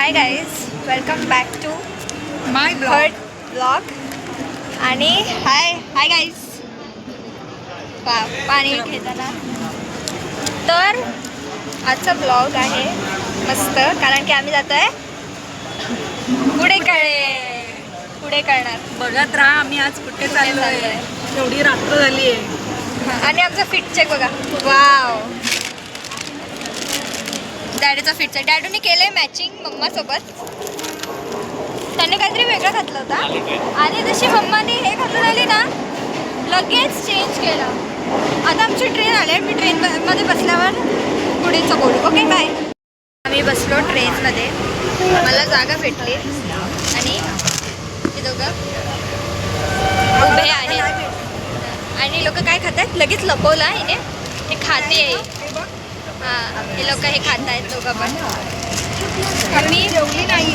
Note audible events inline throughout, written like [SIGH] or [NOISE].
Hi guys welcome back to my third blog आणि hi hi guys पा पाणी घेताना तर आजचा ब्लॉग आहे मस्त कारण की आम्ही जातो आहे पुढे. कळे. पुढे कळणार बघत राहा आम्ही आज कुठे चाललोय. एवढी रात्र झाली आहे आणि आमचा फिट चेक बघा. डॅडीचा फिट चेक डॅडूने केलंय मॅचिंग मम्मासोबत. त्याने काहीतरी वेगळं घातलं होता आणि जशी मम्माने हे घालून आली ना लगेच चेंज केलं. आता आमची ट्रेन आली आहे. मी ट्रेन मध्ये बसल्यावर पुढेचं बोलू ओके बाय आम्ही बसलो ट्रेनमध्ये मला जागा भेटली. आणि हे दोघं उभे आहेत. आणि लोक काय खात आहेत लगेच लपवला हिने हे खाते. हां हे लोक हे खात आहेत दोघं पण. मी जेवली नाही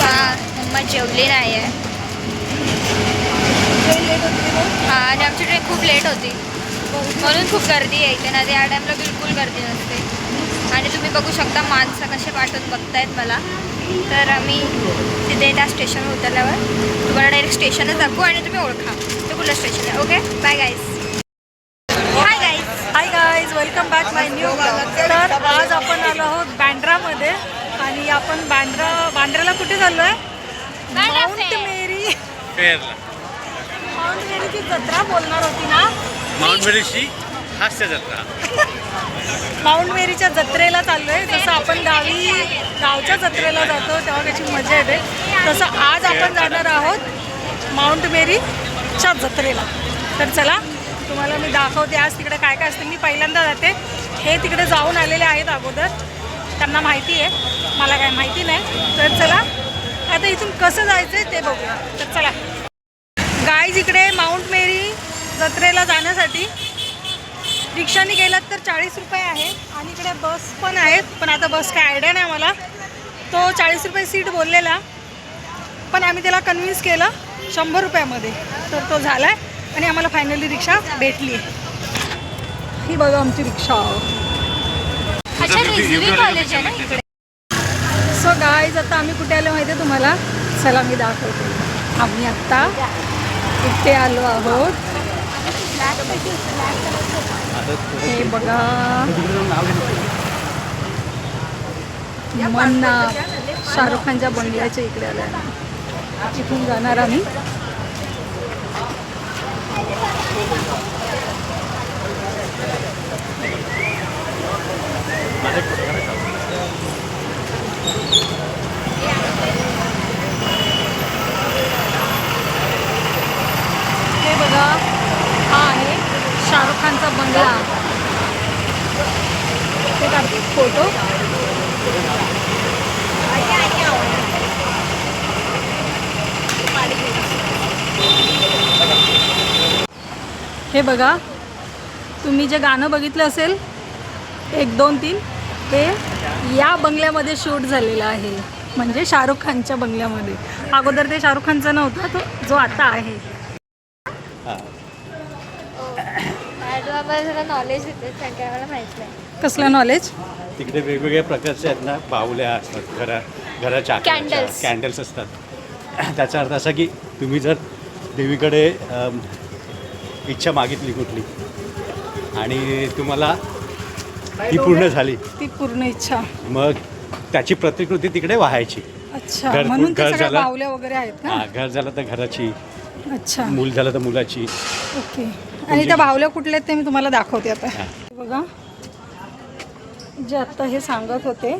हां मम्मा जेवली नाही आहे हां आणि आमची ट्रेन खूप लेट होती. म्हणून खूप गर्दी आहे इथे. ना या टाईमला बिलकुल गर्दी नसते. आणि तुम्ही बघू शकता माणसं कसे पाठवून बघतायत मला. तर आम्ही तिथे त्या स्टेशनवर उतरल्यावर तुम्हाला डायरेक्ट स्टेशनच दाखवू आणि तुम्ही ओळखा. ते कुठलं स्टेशन आहे okay bye guys hi guys hi guys welcome back my new तर आज आपण आलो आहोत बँड्रामध्ये आणि आपण बँड्रा बांद्राला कुठे चाललोय? Bandra mount fair. मेरी. फेअरला माउंट मेरीची जत्रा बोलणार होती ना? माउंट मेरीची हास्य जत्रा. माउंट मेरीच्या जत्रेला चाललोय. जसं आपण गावी गावच्या जत्रेला जातो तेव्हा त्याची मजा येते. तसं आज आपण जाणार आहोत माउंट मेरीच्या जत्रेला. तर चला तुम्हाला मी दाखवते आज तिकडे काय काय असते. मी पहिल्यांदा जाते. हे तिकडे जाऊन आलेले आहेत अगोदर. त्यांना माहिती आहे. मला काय माहिती नाही. तर चला आता इथून कसं जायचं आहे ते बघूया. तर चला. गाईज इकडे माउंट मेरी जत्रेला जाण्यासाठी रिक्षाने गेलात तर चाळीस रुपये आहे आणि इकडे बस पण आहेत पण आता बस काय आयडिया नाही मला तो चाळीस रुपये सीट बोललेला पण आम्ही त्याला कन्व्हिन्स केलं शंभर रुपयामध्ये. तर तो झाला आहे आणि आम्हाला फायनली रिक्षा भेटली ही बघा आमची रिक्षा. अच्छा कॉलेज आहे ना इकडे? सो गाईज आता आम्ही कुठे आलो माहिती आहे तुम्हाला? चला मी दाखवते. आम्ही आत्ता इथे आलो आहोत. हे बघा. मन्ना शाहरुख खानच्या बंगल्याच्या इकडे आल्या. इथून जाणार आम्ही हे बघा हा आहे शाहरुख खानचा बंगला ते काढते फोटो हे बघा तुम्ही जे गाणं बघितलं असेल एक दोन तीन ते या बंगल्यामध्ये शूट झालेलं आहे. म्हणजे शाहरुख खानच्या बंगल्यामध्ये. अगोदर ते शाहरुख खानचा नव्हता तो जो आता आहे. नॉलेज कसलं नॉलेज तिकडे वेगवेगळ्या प्रकारचे आहेत ना बाहुल्या असतात घरा घराच्या Candles. कॅन्डल्स असतात. [CLEARS THROAT] त्याचा अर्थ असा की तुम्ही जर देवीकडे इच्छा मागितली कुठली? आणि तुम्हाला ती पूर्ण झाली. ती पूर्ण इच्छा. मग त्याची प्रतिकृती तिकडे वाहायची. अच्छा घर- म्हणून ते घर सगळ्या झालं? बाहुल्या वगैरे आहेत का? हा घर झालं तर घराची. अच्छा. मूल झालं तर मुलाची. ओके. आणि त्या बाहुल्या कुठल्या आहेत ते मी तुम्हाला दाखवते आता. हा. बघा. जे आत्ता हे सांगत होते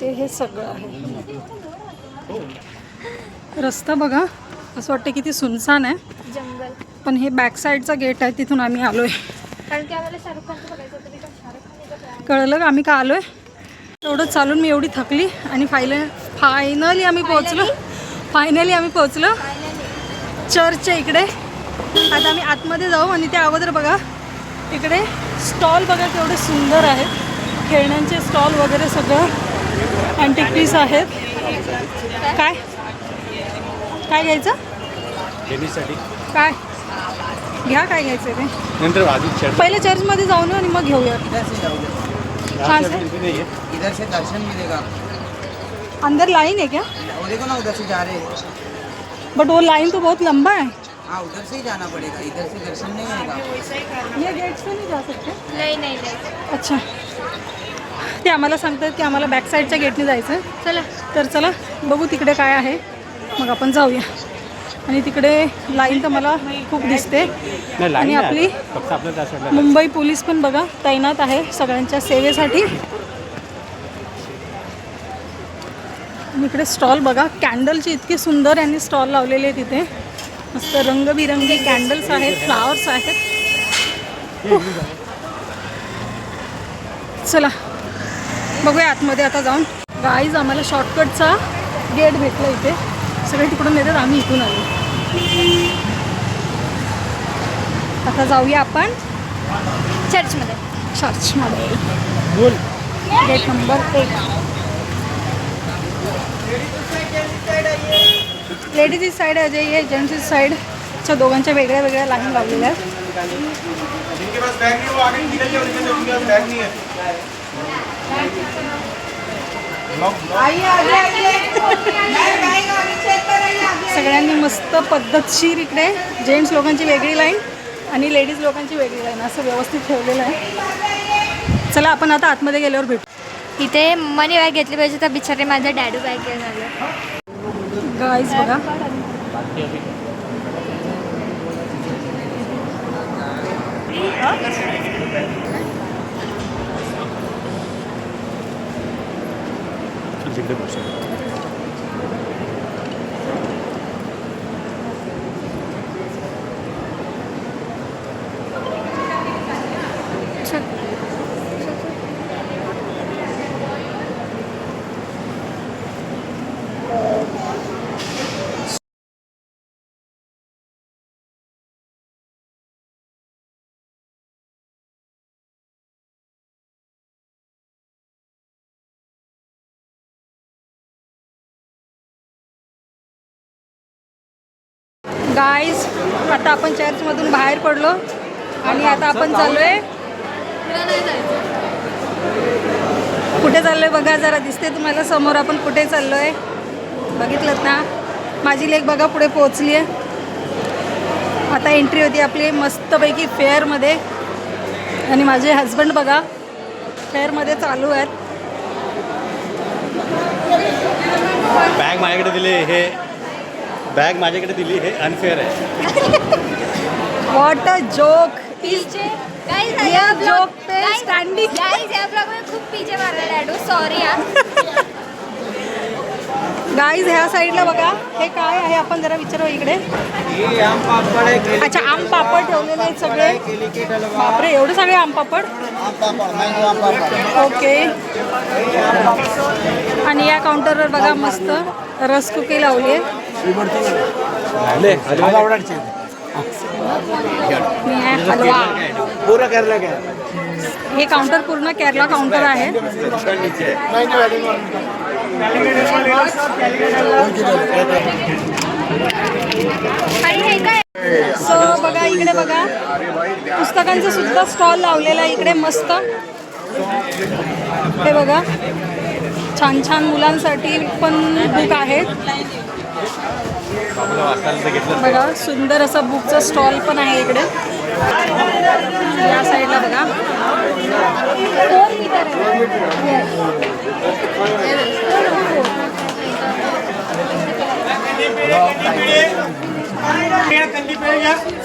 ते हे सगळं आहे. रस्ता बघा. असं वाटतं किती सुनसान आहे. जंगल. पण हे बॅक साईडचा गेट आहे तिथून आम्ही आलोय. कारण की आम्हाला शाहरुख खानचं बघायचं होतं बिकॉज शाहरुख खान आहे. कळलं का? आम्ही का आलोय? तेवढं चालून मी एवढी थकली आणि फायल फायनली आम्ही पोहोचलो. फायनली आम्ही पोहोचलो. चर्चच्या इकडे. आता आम्ही आतमध्ये जाऊ आणि त्या अगोदर बघा. इकडे स्टॉल बघा केवढे सुंदर आहेत. खेळण्यांचे स्टॉल वगैरे सगळं अँटिक पीस आहेत. काय? काय घ्यायचं? काय? घ्या काय घ्यायचं ते? नंतर आधी चर्च पहिले चर्चमध्ये जाऊन येऊ आणि मग घेऊया. हा, छान चर्च इथे नाहीये. इधर से दर्शन मिलेगा अंदर लाइन है क्या? वो देखो ना उधर से जा रहे हैं? बट वो लाइन तो बहुत लंबा है हाँ उधर से ही जाना पड़ेगा. इधर से दर्शन नहीं होगा ये गेट से नहीं जा सकते? नाही नाही नाही. अच्छा. ते आम्हाला सांगतात की आम्हाला बॅक साईडच्या गेटने जायचं आहे चला. तर चला बघू तिकडे काय आहे. मग आपण जाऊया. आणि तिकडे लाईन तर मला खूप दिसते. आणि आपली मुंबई पोलीस पण बघा तैनात आहे सगळ्यांच्या सेवेसाठी. इकडे स्टॉल बघा कॅन्डलची इतकी सुंदर यांनी स्टॉल लावलेले आहे तिथे. मस्त रंगबिरंगी कॅन्डल्स आहेत फ्लावर्स आहेत. चला बघूया आतमध्ये आता जाऊन. गाईज आम्हाला शॉर्टकटचा गेट भेटला इथे. सगळे तिकडून येतात आम्ही इथून आलो. आता जाऊया आपण चर्चमध्ये. चर्चमध्ये. बोल. गेट नंबर एक. लेडीज इज साईड आहे ये जेंट्स इज साईडच्या दोघांच्या वेगळ्या वेगळ्या लाईन लावलेल्या आहेत. सगळ्यांनी मस्त पद्धतशीर इकडे जेंट्स लोकांची वेगळी लाईन आणि लेडीज लोकांची वेगळी लाईन असं व्यवस्थित ठेवलेलं आहे. चला आपण आता आतमध्ये गेल्यावर भेटू. इथे मनी बॅग घेतली पाहिजे तर बिचारे माझा डॅडू बॅग घेऊन आले. गाईज बघा. तिकडे बसू. गाईज आता आपण चर्चमधून बाहेर पडलो आणि आता आपण चाललोय. कुठे चाललो आहे बघा जरा दिसते तुम्हाला समोर आपण कुठे चाललो आहे बघितलं ना? माझी लेक बघा पुढे पोहोचली आहे आता एंट्री होती आपली मस्तपैकी फेअरमध्ये आणि माझे हजबंड बघा फेअरमध्ये चालू आहेत. बॅग माझ्याकडे दिली हे बॅग माझ्याकडे दिली हे अनफेअर आहे. वॉट अ जोक पीछे गाइस ये joke पे standing. गाइस या ब्लॉग में खूप पीछे मारला डॅडू सॉरी यार गाईज ह्या साईडला बघा. हे काय आहे? आपण जरा विचारू इकडे. ये आम पापड़ केले अच्छा आम पापड ठेवलेले आहेत सगळे. बापरे एवढे सगळे आम पापड? आम पापड़ मैंगो आम पापड़ ओके आणि या काउंटरवर बघा मस्त रसकुकी लावली आहे. आणि आहे हलवा पूरा केरला का हे काउंटर पूर्ण केरला काउंटर आहे. हे सो बघा इकडे बघा. पुस्तकांचं सुद्धा स्टॉल लावलेला आहे. इकडे मस्त. हे बघा. छान छान मुलांसाठी पण बुक आहेत. बघा सुंदर असा बुकचा स्टॉल पण आहे इकडे. या साईडला बघा.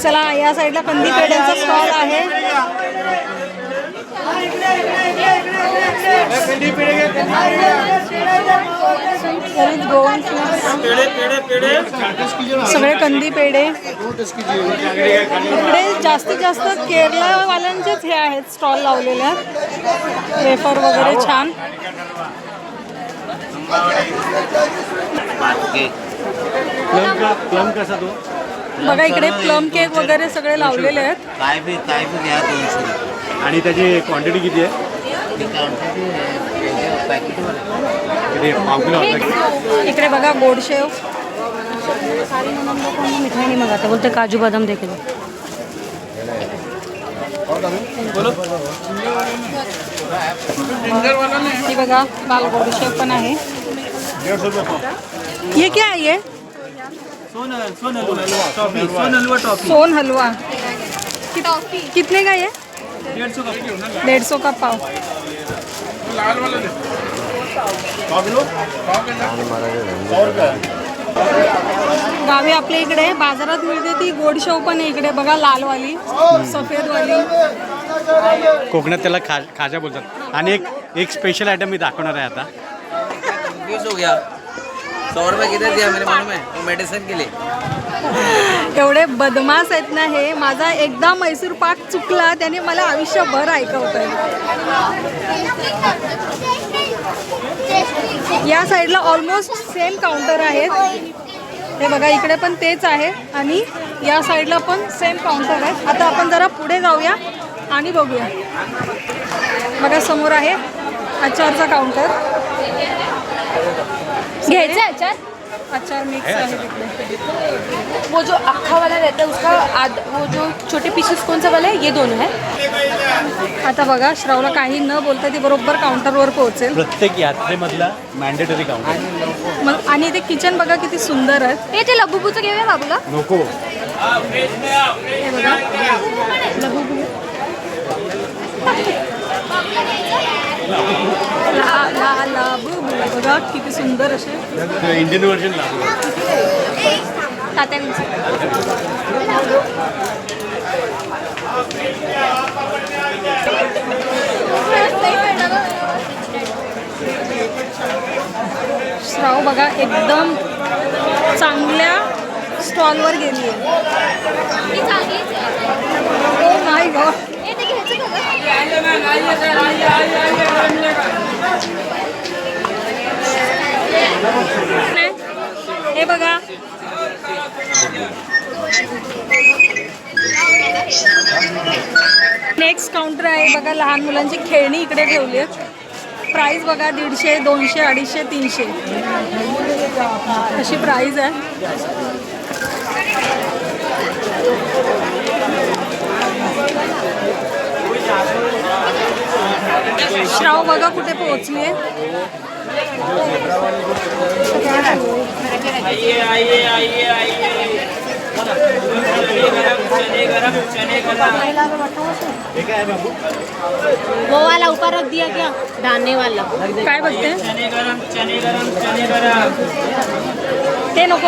चला या साईडला कंदी पेढ्यांचा स्टॉल आहे. सगळे कंदी पेढे. इकडे जास्तीत जास्त केरळवाल्यांचेच हे आहेत स्टॉल लावलेले. वेफर वगैरे छान. प्लम प्लम कसा तो बघा इकडे प्लम केक वगैरे सगळे लावलेले आहेत. काय बी काय बी घ्या दोनशे रुपये. आणि त्याची क्वांटिटी किती आहे? ते काउंटर पॅकेटवाले किती पाव किलो होतं इकडे बघा गोडशेव सारी ननंद लोकांना मिठाई नाही मागवता बोलते काजू बदाम देखील ही बघा लाल गोडशेव पण आहे। डेढ़ सौ रुपये पाव ये क्या है ये? सोन सोन हलवा टॉफी सोन हलवा टॉफी। सोन हलवा। टॉफी। कितने का ये? डेढ़ सौ का डेढ़ सौ का पाव। गावी आपल्या इकडे बाजारात मिळते ती. गोड शेव पण आहे इकडे. बघा लालवाली सफेदवाली. कोकणात त्याला खा खाजा बोलतात. आणि एक एक स्पेशल आयटम मी दाखवणार आहे आता. हो गया. सौ रुपये किधर दिया मेरे मालूम है? वो मेडिसिन के लिए. एवढे बदमाश आहेत ना हे. माझा एकदा मैसूर पाक चुकला त्याने मला आयुष्यभर ऐकवतंय. या साईडला ऑलमोस्ट सेम काउंटर आहेत. हे बघा इकडे पण तेच आहे आणि या साईडला पण सेम काउंटर आहे आता आपण जरा पुढे जाऊया आणि बघूया. बघा समोर आहे अचारचा काउंटर घ्यायचा अचार अचार मिक्स आहे तिकडे. वो जो अक्खा वाला रहता है उसका आध वो जो छोटे पीसेस कौन सा वाला है? ये दोनों है। आता बघा श्रावला काही न बोलता ती बरोबर काउंटरवर पोहोचेल. प्रत्येक यात्रेमधला मॅन्डेटरी काउंटर मग आणि ते किचन बघा किती सुंदर आहे हे ते लबुबूचं घेऊया बाबूला. नको. हे बघा. लबुबु. बघा किती सुंदर असे इंडियन व्हर्जन लागलं तात्यांचं श्राव बघा एकदम चांगल्या स्टॉलवर गेली आहे. ओ माय गॉड हे बघा. नेक्स्ट काउंटर आहे. बघा लहान मुलांची खेळणी इकडे ठेवली आहेत. प्राईस बघा दीडशे दोनशे अडीचशे तीनशे. अशी प्राईज आहे. श्राव बघा कुठे पोहोचली आहे आइए आइए आइए आइए चने गरम चने गरम चने गरम वो वाला ऊपर रख दिया क्या? डालने वाला काय बघते? चने गरम चने गरम चने गरम ते नको